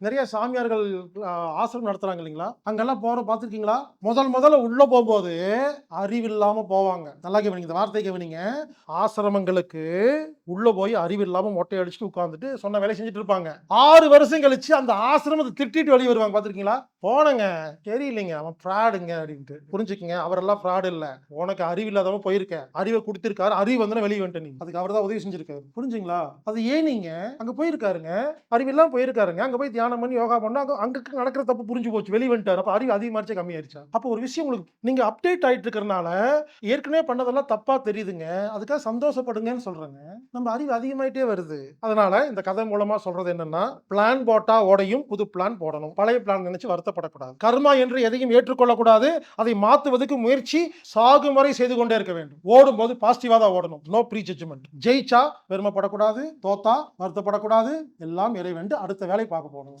நிறைய சாமியார்கள் ஆசிரம் ஆசிரமம் நடத்துறாங்க இல்லைங்களா? அங்கெல்லாம் போற பார்த்துருக்கீங்களா? முதல் முதல்ல உள்ள போகும்போது அறிவில்லாமல் போவாங்க. நல்லா கவனிங்க இந்த வார்த்தை கவனிங்க. ஆசிரமங்களுக்கு உள்ள போய் அறிவில்லாமல் மொட்டை அடிச்சுட்டு உட்காந்துட்டு சொன்ன வேலை செஞ்சுட்டு இருப்பாங்க. ஆறு வருஷம் கழிச்சு அந்த ஆசிரமத்தை திட்டிட்டு வெளியே வருவாங்க பார்த்துருக்கீங்களா? போனங்க. தெரியலைங்க அவன் ஃப்ராடுங்க அப்படின்ட்டு. புரிஞ்சுக்கங்க அவரெல்லாம் ஃப்ராடு இல்ல. உனக்கு அறிவு இல்லாதவன் போயிருக்க. அறிவை கொடுத்திருக்காரு அறிவு வந்து வெளியே வந்துட்ட நீ. அதுக்கு அவர் தான் உதவி செஞ்சிருக்காரு. புரிஞ்சுங்களா? அது ஏன் நீங்க அங்க போயிருக்காருங்க? அறிவெல்லாம் போயிருக்காருங்க. அங்க போய் தியானம் பண்ணி யோகா பண்ணால் அது அங்கே நடக்கிற தப்பு புரிஞ்சு போச்சு. வெளியே வந்துட்டார். அப்போ அறிவு அதிகமாகிச்சே கம்மியாயிருச்சா? அப்போ ஒரு விஷயம் உங்களுக்கு நீங்கள் அப்டேட் ஆயிட்டு இருக்கிறனால ஏற்கனவே பண்ணதெல்லாம் தப்பாக தெரியுதுங்க. அதுக்காக சந்தோஷப்படுங்கன்னு சொல்கிறேங்க நம்ம அறிவு அதிகமாயிட்டே வருது. அதனால இந்த கதை மூலமாக சொல்கிறது என்னன்னா பிளான் போட்டா ஓடையும் புது பிளான் போடணும். பழைய பிளான் நினைச்சு வருத்தப்படக்கூடாது. கர்மா என்று எதையும் ஏற்றுக்கொள்ளக்கூடாது. அதை மாற்றுவதற்கு முயற்சி சாகும் வரை செய்து கொண்டே இருக்க வேண்டும். ஓடும்போது பாசிட்டிவாக தான் ஓடணும். நோ ப்ரீ ஜட்ஜ்மெண்ட் ஜெயிச்சா பெருமைப்படக்கூடாது தோத்தா வருத்தப்படக்கூடாது. எல்லாம் இறைவென்று அடுத்த வேலை பார்க்க போகணும்.